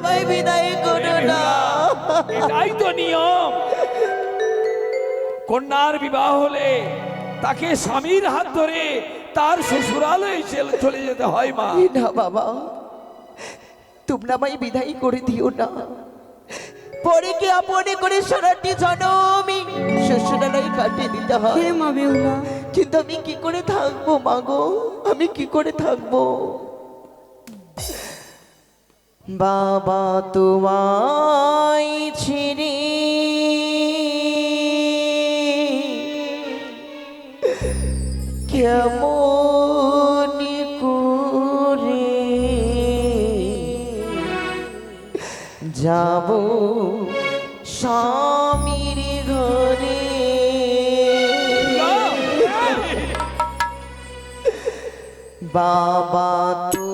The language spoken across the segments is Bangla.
আমায় বিদায় করো না। এটাই তো নিয়ম। কন্যার বিবাহ হলে তাকে স্বামীর হাত ধরে তার শ্বশুরালয়ে চলে- চলে যেতে হয় মা। না বাবা। তোমরা আমায় বিদায় করে দিও না। পরে কি আপনে করে সারাটি জনমি শ্বশুরালয় কাটিয়ে দিতে হয়। হে মা বেহুলা। কিন্তু আমি কি করে থাকব মাগো আমি কি করে থাকব? বাবা তোমায় ছিড়ি কেমন করে যাব স্বামীর ঘরে? বাবা তোমায়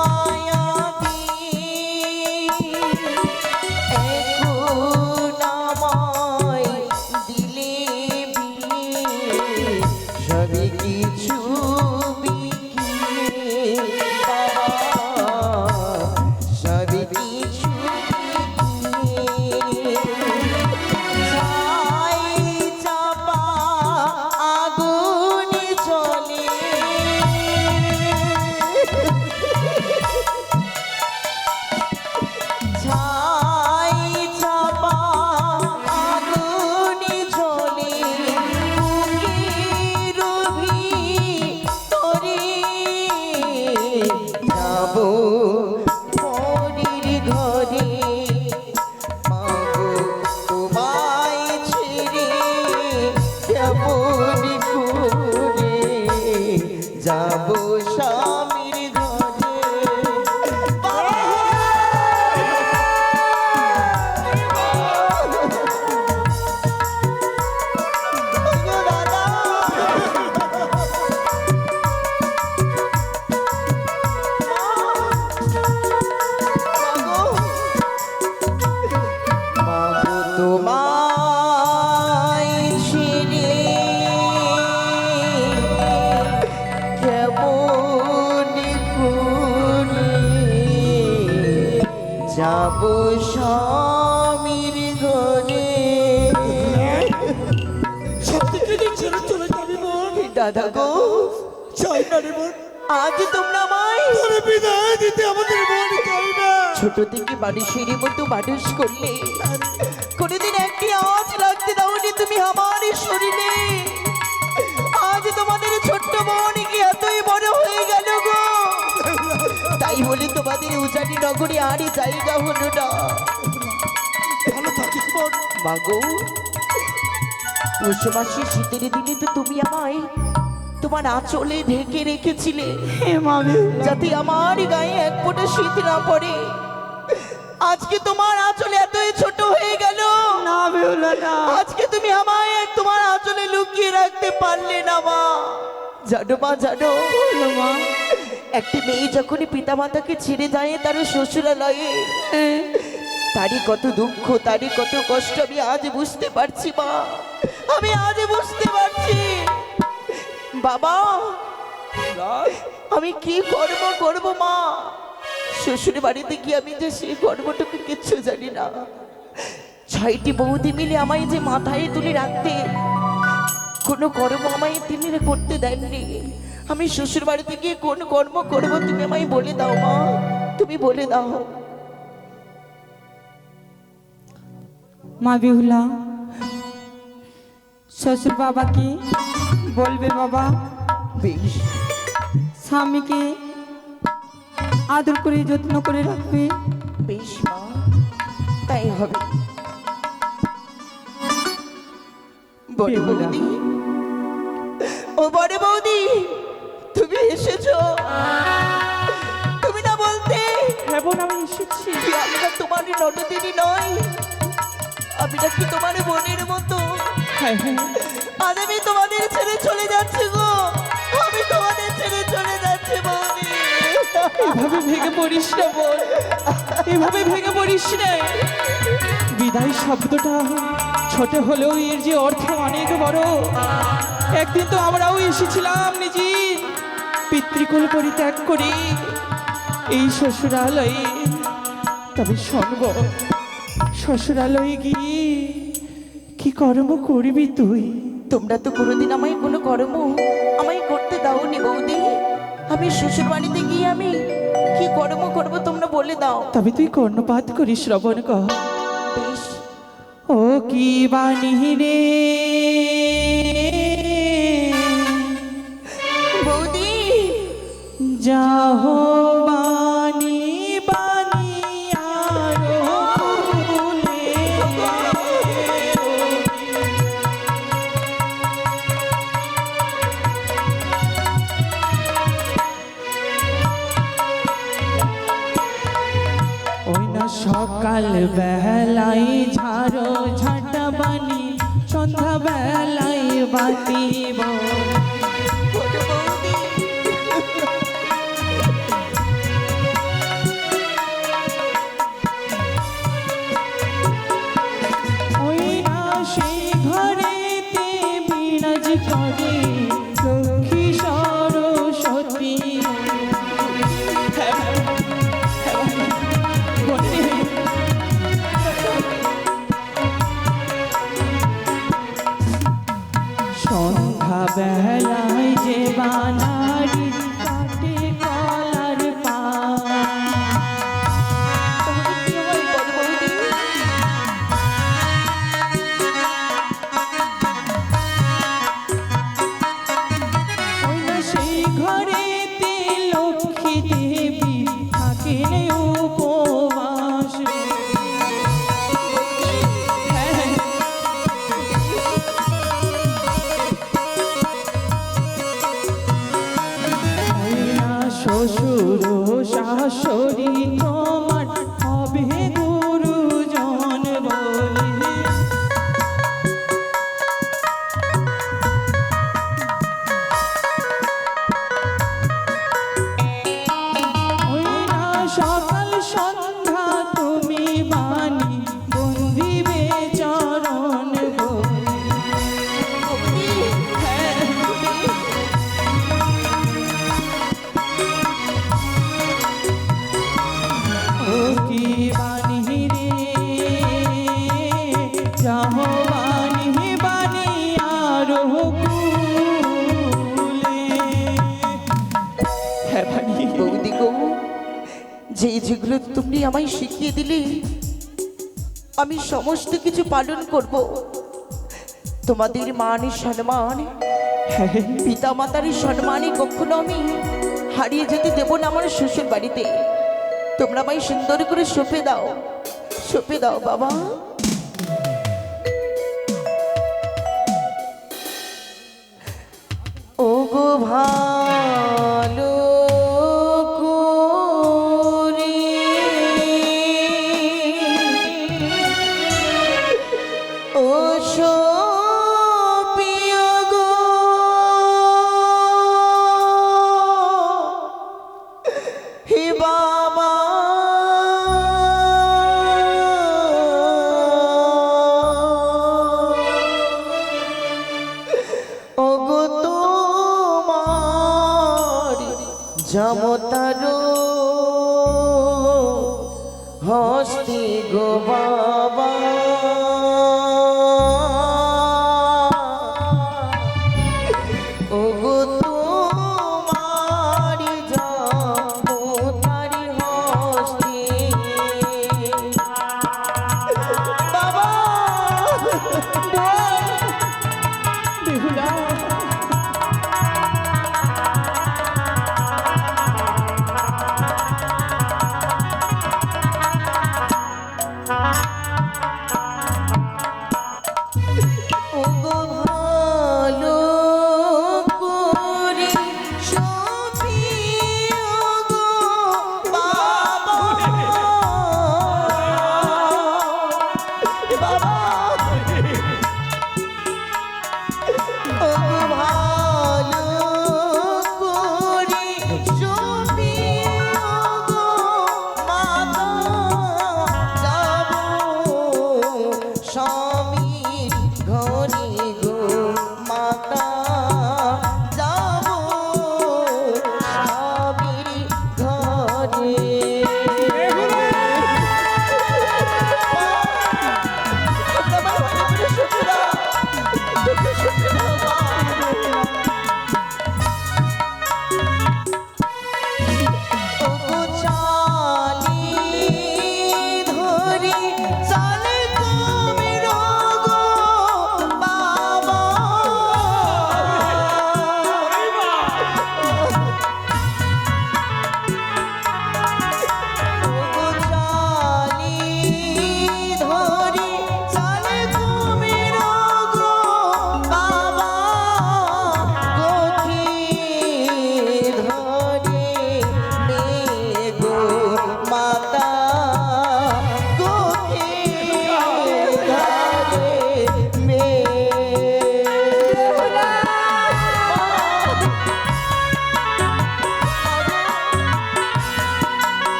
মায়াবী যাব স্বামীর ঘরে। সব দিন ছেড়ে চলে যাবি বোন দাদা গো চাই না রে বোন। আজ তোমরা আমায় তোরে বিদায় দিতে আমাদের বোন চাই না। ছোট থেকে মানুষের মতো মানুষ করলে কোনোদিন একটি আজ লাগতে দাওনি তুমি আমার শরীরে। আজ তোমাদের ছোট্ট বোন উজানি নগরে আরই জায়গা হলো না ভালো থাকিস বোন মাগো পৌষ মাসে শীতের দিনে তো তুমি আমায় তোমার আঁচলে ঢেকে রেখেছিলে। যাতে আমার গায়ে এক ফোঁটা শীত না পড়ে। আজকে তোমার আঁচলে এতই ছোট হয়ে গেল। না না আজকে তুমি আমায় তোমার আঁচলে লুকিয়ে রাখতে পারলে না মা। জানো মা জানো। মা। একটি মেয়ে যখনই পিতামাতাকে ছেড়ে যায়, তার শ্বশুরালয়ে তারই কত দুঃখ, তারই কত কষ্ট, আমি আজ বুঝতে পারছি, মা। আমি আজ বুঝতে পারছি। বাবা, আমি কি কর্ম করব, মা? শ্বশুর বাড়িতে গিয়ে আমি যে সেই কর্মটুকু কিচ্ছু জানি না। ছয়টি বৌদি মিলে আমায় যে মাথায় তুলে রাখতে, কোনো কর্ম আমায় তিনি করতে দেননি। আমি শ্বশুর বাড়িতে গিয়ে কোন কর্ম করব তুমি আমায় বলে দাও মা। তুমি বলে দাও। মা বিহুলা শ্বশুর বাবাকে বলবে বাবা? বেশ। স্বামীকে আদর করে যত্ন করে রাখবে? বেশ মা তাই হবে। বড়। বৌদি ও বড় বৌদি তোমার নয় আমি নাকি তোমার বোনের মতো। আজ আমি তোমাদের ছেড়ে চলে যাচ্ছি গো। আমি তোমাদের ছেড়ে চলে যাচ্ছি বৌদি। এভাবে ভেঙে পড়িস না বোন এভাবে ভেঙে পড়িস না। বিদায় শব্দটা ছোট হলেও এর যে অর্থ অনেক বড়। একদিন তো আমরাও এসেছিলাম নিজের পিতৃকুল পরিত্যাগ করি। এই শ্বশুরালয়ে তবে শোনব। শ্বশুরালয়ে গিয়ে কি কর্ম করবি তুই? তোমরা তো কোনোদিন আমায় কোনো কর্ম আমায় করতে দাওনি বৌদি। আমি শ্বশুর বাড়িতে গিয়ে আমি কি কর্ম করব তোমরা বলে দাও। তবে তুই কর্ণপাত করিস শ্রবণ কর। বেশ। ও কি বাণী রে? বৌদি। যাহ সকাল বেলায় ঝাড়ো ঝাঁটা বানি সন্ধ্যা বেলায় বাতিব। বেলায় যে বানারি সরিত যে তুমি আমায় শিখিয়ে দিলে? আমি সমস্ত কিছু পালন করব। তোমাদের মান সম্মান। পিতা মাতার সম্মানে কখনো আমি হারিয়ে যেতে দেবো না আমার শ্বশুর বাড়িতে। তোমরা আমায় সুন্দর করে সঁপে দাও সঁপে দাও বাবা। ও গো ভালো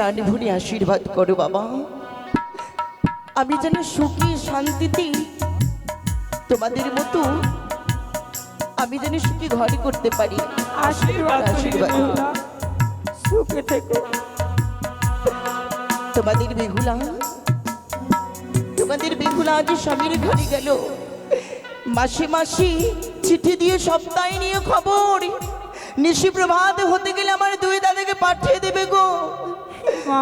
প্রাণ ভরে আশীর্বাদ করো বাবা। আমি যেন সুখী শান্তিতে তোমাদের মতো আমি যেন সুখী ঘর করতে পারি। আশীর্বাদ আশীর্বাদ। সুখে থেকো। তোমাদের বেহুলা তোমাদের বেহুলা আজ স্বামীর ঘরে গেল। মাসে মাসি চিঠি দিয়ে সপ্তাহে নিয়ে খবর। নিশি প্রভাত হতে গেলে আমার দুই দাদাকে পাঠিয়ে দেবে গো।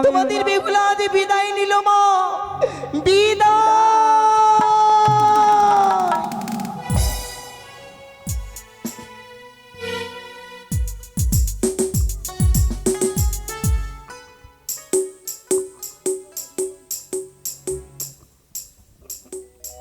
তোমাদের বেগুলা বিদায় নিল মা। বিদায়।